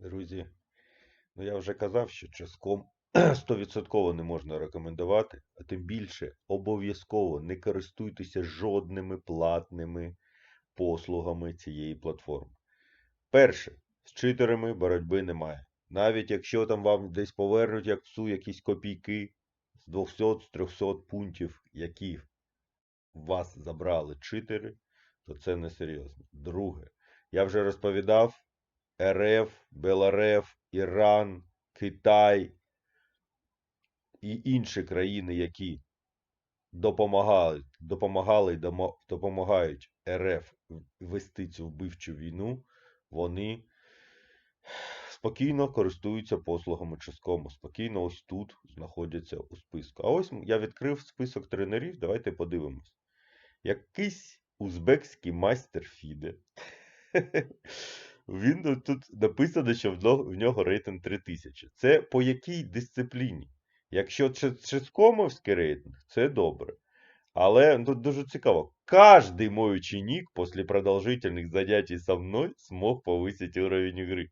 Друзі, ну я вже казав, що часком 100% не можна рекомендувати, а тим більше обов'язково не користуйтеся жодними платними послугами цієї платформи. Перше, з читерами боротьби немає. Навіть якщо там вам десь повернуть як псу якісь копійки з 200 з 300 пунктів, які вас забрали читери, то це не серйозно. Друге, я вже розповідав, РФ, БелРФ, Іран, Китай і інші країни, які допомагали, допомагали допомагають РФ вести цю вбивчу війну, вони спокійно користуються послугами Ческому, спокійно ось тут знаходяться у списку. А ось я відкрив список тренерів, давайте подивимось. Якийсь узбекський майстер Фіде. Він тут- написано, що в нього, рейтинг 3000. Це по якій дисципліні? Якщо Ческомовський рейтинг, це добре. Але ну, дуже цікаво. Каждый мой ученик после продолжительных занятий со мною смог повисити уровень игри.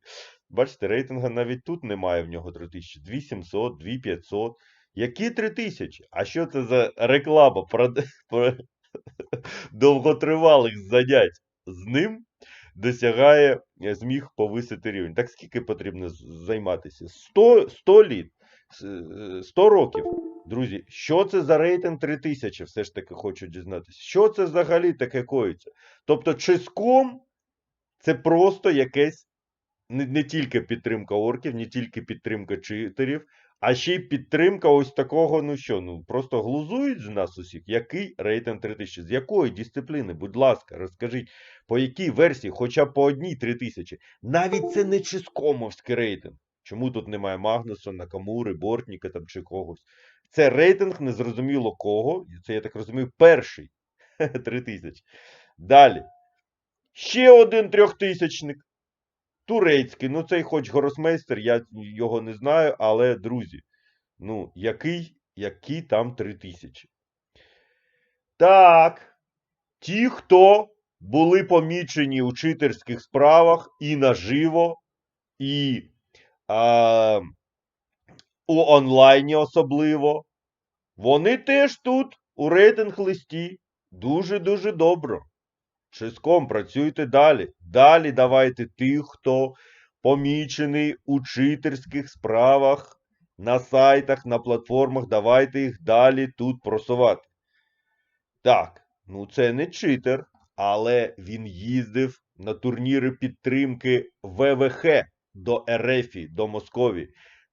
Бачите, рейтинга навіть тут немає в нього 3000. 2700, 2500. Які 3000? А що це за реклама про довготривалих занять з ним досягає, е, зміг повисити рівень. Так скільки потрібно займатися? 100, 100 літ? Е, 100 років? Друзі, що це за рейтинг 3000? Все ж таки хочу дізнатися. Що це взагалі таке коїться? Тобто, чиском це просто якесь не, не тільки підтримка орків, не тільки підтримка читерів, а ще й підтримка ось такого, ну що, ну просто глузують з нас усіх. Який рейтинг 3000? З якої дисципліни? Будь ласка, розкажіть, по якій версії, хоча по одній 3000. Навіть це не чискомовський рейтинг. Чому тут немає Магнуса, Накамури, Бортніка там чи когось? Це рейтинг незрозуміло кого. Це, я так розумію, перший 3000. Далі. Ще один трьохтисячник. Турецький. Ну, цей хоч горосмейстер, я його не знаю, але, друзі, ну, який, який там 3000? Так. Ті, хто були помічені у читерських справах і наживо, і а, у онлайні особливо, вони теж тут у рейтинг листі. Дуже-дуже добре. Чиском працюйте далі. Далі давайте тих, хто помічений у читерських справах на сайтах, на платформах. Давайте їх далі тут просувати. Так, ну це не читер, але він їздив на турніри підтримки ВВХ до РФі, до Московії.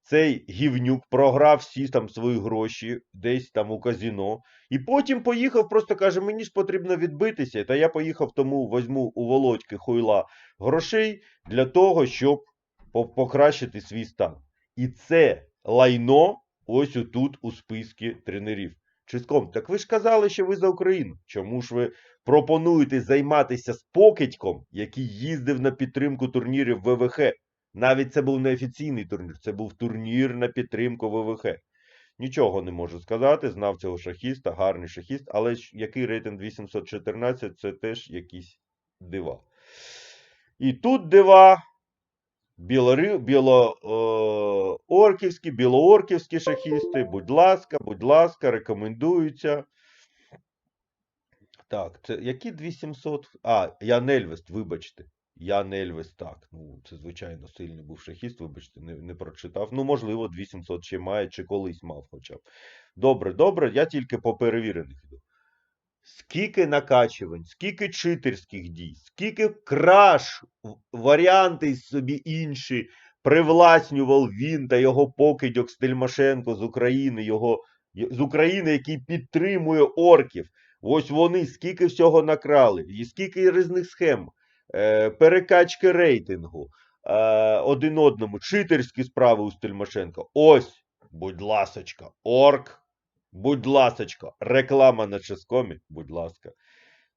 Цей гівнюк програв всі там свої гроші десь там у казіно. І потім поїхав, просто каже, мені ж потрібно відбитися. Та я поїхав, тому візьму у Володьки хуйла грошей для того, щоб покращити свій стан. І це лайно ось отут у списку тренерів. Чиском, так ви ж казали, що ви за Україну. Чому ж ви пропонуєте займатися з покидьком, який їздив на підтримку турнірів ВВХ? Навіть це був не офіційний турнір, це був турнір на підтримку ВВХ. Нічого не можу сказати, знав цього шахіста, гарний шахіст, але який рейтинг 814 це теж якісь дива. І тут дива білори, біло, е, білоорківські шахісти. Будь ласка, будь ласка, рекомендуються. Так, це які 2700? А, Ян Ельвест, вибачте. Ян Ельвест, так. Ну, це, звичайно, сильний був шахіст, вибачте, не, не прочитав. Ну, можливо, 2700 ще має, чи колись мав хоча б. Добре, добре, я тільки по перевірених йду. Скільки накачувань, скільки читерських дій, скільки краш, варіанти собі інші привласнював він та його покидьок Стельмашенко з України, його, з України, який підтримує орків. Ось вони скільки всього накрали, і скільки різних схем, перекачки рейтингу, е, один одному, читерські справи у Стельмашенко. Ось, будь ласочка, орк, будь ласочка, реклама на Ческомі, будь ласка.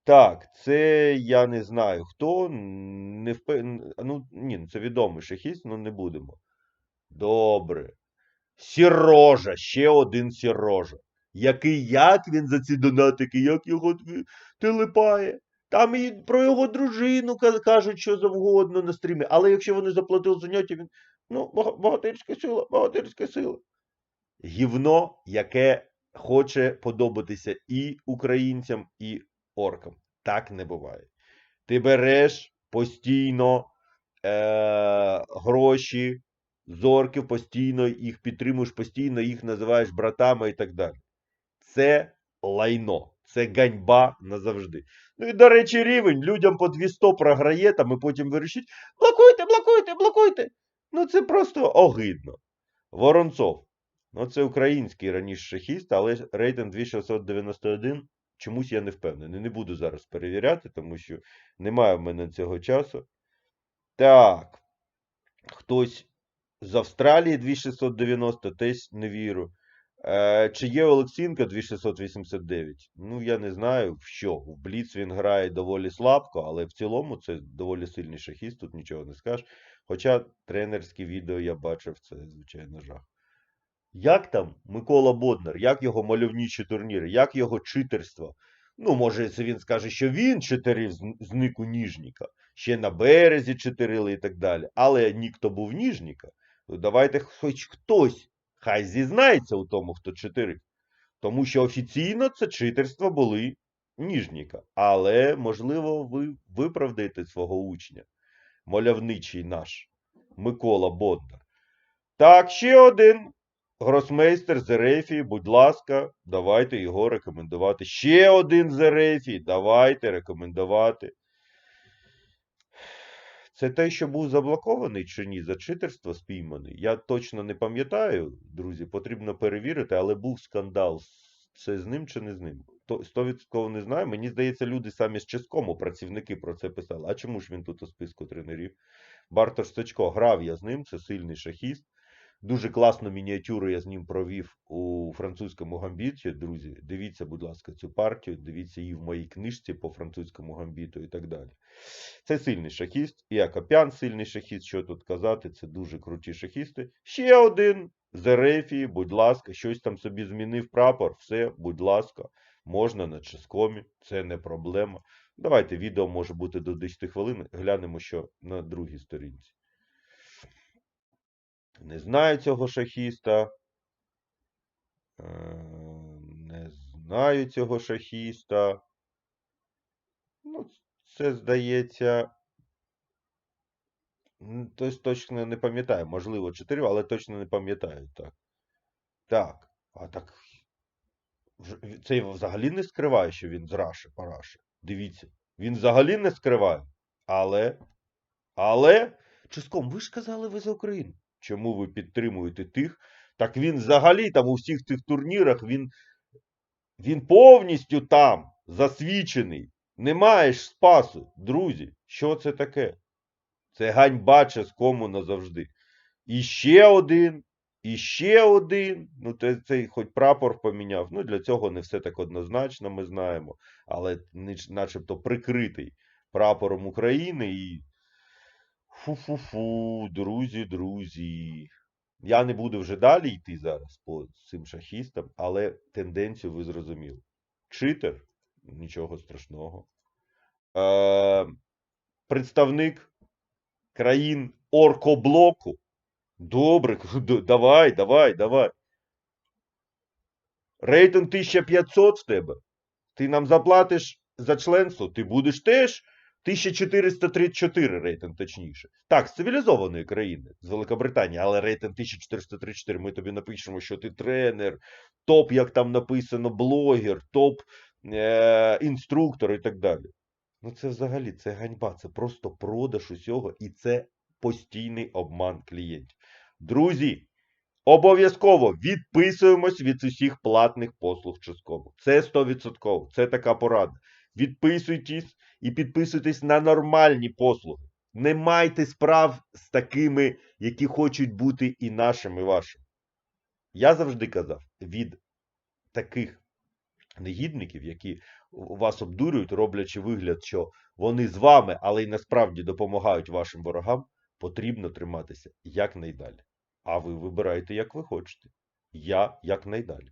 Так, це я не знаю хто. Не впе... Ну, ні, ну, це відомий шахіст, ну не будемо. Добре. Сірожа, ще один Сірожа. Який як він за ці донатики, як його телепає. Там і про його дружину кажуть, що завгодно на стрімі. Але якщо вони заплатили заняття, він. Ну, богатирська сила, богатирська сила. Гівно, яке хоче подобатися і українцям, і оркам. Так не буває. Ти береш постійно е- гроші з орків, постійно їх підтримуєш, постійно їх називаєш братами і так далі. Це лайно, це ганьба назавжди. Ну і, до речі, рівень людям по 200 програє, там і потім вирішить: блокуйте, блокуйте, блокуйте. Ну це просто огидно. Воронцов. Ну, це український раніше шахіст, але рейтинг 2691. Чомусь я не впевнений. Не буду зараз перевіряти, тому що немає в мене цього часу. Так. Хтось з Австралії 2690, теж не вірю. Е, чи є Олексінка 2689? Ну, я не знаю, в що. В Бліц він грає доволі слабко, але в цілому це доволі сильний шахіст, тут нічого не скажеш. Хоча тренерські відео я бачив, це, звичайно, жах. Як там Микола Боднар, як його мальовничі турніри, як його читерство? Ну, може, це він скаже, що він читерив з, нику Ніжніка, ще на березі читерили і так далі. Але ніхто був Ніжніка. Давайте хоч хтось хай зізнається у тому, хто читерив. Тому що офіційно це читерство були Ніжніка. Але, можливо, ви виправдаєте свого учня, мальовничий наш Микола Боднар. Так, ще один гросмейстер з Ерефії, будь ласка, давайте його рекомендувати. Ще один з Ерефії, давайте рекомендувати. Це те, що був заблокований чи ні, за читерство спійманий. Я точно не пам'ятаю, друзі, потрібно перевірити, але був скандал. Це з ним чи не з ним? То 100% не знаю. Мені здається, люди самі з Ческому, працівники про це писали. А чому ж він тут у списку тренерів? Бартош Стечко, грав я з ним, це сильний шахіст. Дуже класну мініатюру я з ним провів у французькому гамбіті. Друзі, дивіться, будь ласка, цю партію, дивіться її в моїй книжці по французькому гамбіту і так далі. Це сильний шахіст. І Акопян сильний шахіст, що тут казати, це дуже круті шахісти. Ще один з Ерефії, будь ласка, щось там собі змінив прапор, все, будь ласка, можна на ческомі, це не проблема. Давайте відео може бути до 10 хвилин, глянемо, що на другій сторінці. Не знаю цього шахіста. Е, Не знаю цього шахіста. Ну, це здається. Тось точно не пам'ятаю. Можливо, 4, але точно не пам'ятаю. Так. Так. А так. Цей взагалі не скриває, що він з Раші, Параші. Дивіться. Він взагалі не скриває. Але. Але. Чиском, ви ж казали, ви за Україну. Чому ви підтримуєте тих? Так він взагалі там у всіх цих турнірах він, він повністю там засвідчений. Немає ж спасу, друзі. Що це таке? Це ганьба Ческому назавжди. І ще один, і ще один. Ну, це, цей хоч прапор поміняв. Ну, для цього не все так однозначно, ми знаємо. Але начебто прикритий прапором України і. Фу-фу-фу, друзі, друзі. Я не буду вже далі йти зараз по цим шахістам, але тенденцію ви зрозуміли. Читер нічого страшного. Е, представник країн оркоблоку. Добре, давай, давай, давай. Рейтинг 1500 в тебе. Ти нам заплатиш за членство, ти будеш теж 1434 рейтинг, точніше. Так, з цивілізованої країни, з Великобританії, але рейтинг 1434. Ми тобі напишемо, що ти тренер, топ, як там написано, блогер, топ е- інструктор і так далі. Ну, це взагалі це ганьба, це просто продаж усього, і це постійний обман клієнтів. Друзі, обов'язково відписуємось від усіх платних послуг частково. Це 100%, це така порада. Відписуйтесь і підписуйтесь на нормальні послуги. Не майте справ з такими, які хочуть бути і нашими, і вашими. Я завжди казав, від таких негідників, які вас обдурюють, роблячи вигляд, що вони з вами, але й насправді допомагають вашим ворогам, потрібно триматися якнайдалі. А ви вибираєте, як ви хочете. Я якнайдалі.